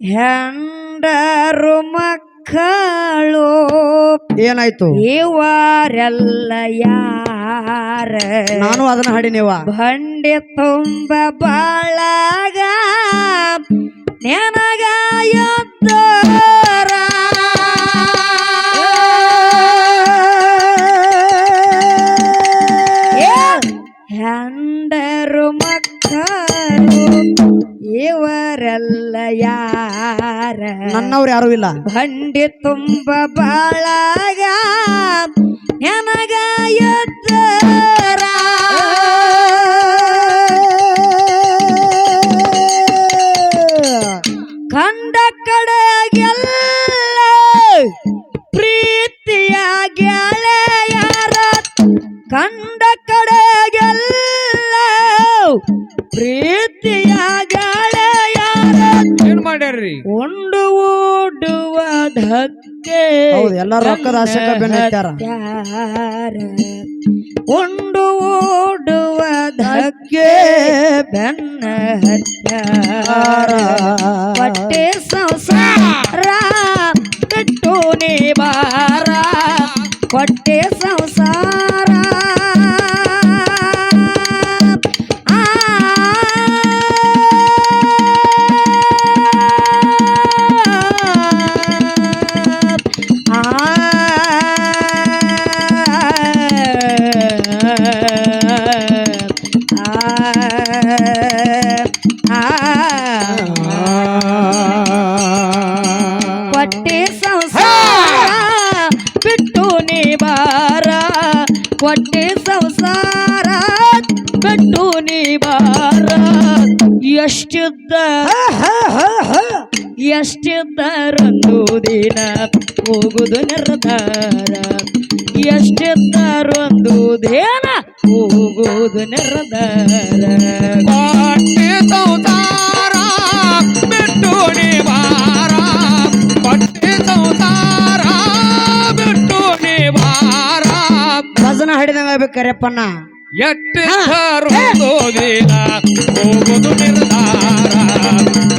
ಹೆಂಡರು ಮಕ್ಕಳು? ಏನಾಯ್ತು? ಇವರೆಲ್ಲ ಯಾರ? ನಾನು ಅದನ್ನ ಹಾಡಿನೇವ. ಬಂಡೆ ತುಂಬ ಬಾಳಾಗ ನೆನಗ ಎದ್ದರ. ಹೆಂಡರು ಮಕ್ಕಳು ಇವರೆಲ್ಲ ಯಾರ? ನನ್ನವ್ರು ಯಾರು ಇಲ್ಲ. ಹಂಡಿ ತುಂಬ ಬಾಳಾಗ ನನಗ ಎದ್ದರ ಕಂಡ ಕಡೆಗೆಲ್ಲ ಏನ್ ಉಂಡು ಓಡುವ ಧಕ್ಕೆ ಹೌದು ಎಲ್ಲಾರು ರೊಕ್ಕದ ಆಸೆಗೆ ಬೆನ್ನ ಹತ್ಯಾರ ಹತ್ಯಾರ. ಉಂಡು ಓಡುವ ಧಕ್ಕೆ ಬೆನ್ನ ಹತ್ಯಾರ. ಹೊಟ್ಟೆ ಸಂಸಾರ ಬಿಟ್ಟು ನೀ ಬಾರ. ಹೊಟ್ಟೆ ಸಂಸಾರ ಹೊಟ್ಟೆ ಸಂಸಾರ ಬಿಟ್ಟು ನೀ ಬಾರ ಹೊಟ್ಟೆ ಸಂಸಾರ ಬಿಟ್ಟು ನೀ ಬಾರ ಎಷ್ಟಿದ್ದ ಎಷ್ಟಿದ್ದರೊಂದು ದಿನ ಹೋಗುದು ನಿರ್ಧಾರ? ಎಷ್ಟಿದ್ದರೊಂದು ದಿನ ಹೋಗುದು ನಿರ್ಧಾರ? ಭಜನ ಎಟ್ಟು ಹೋಗುದು ನಿರ್ಧಾರ.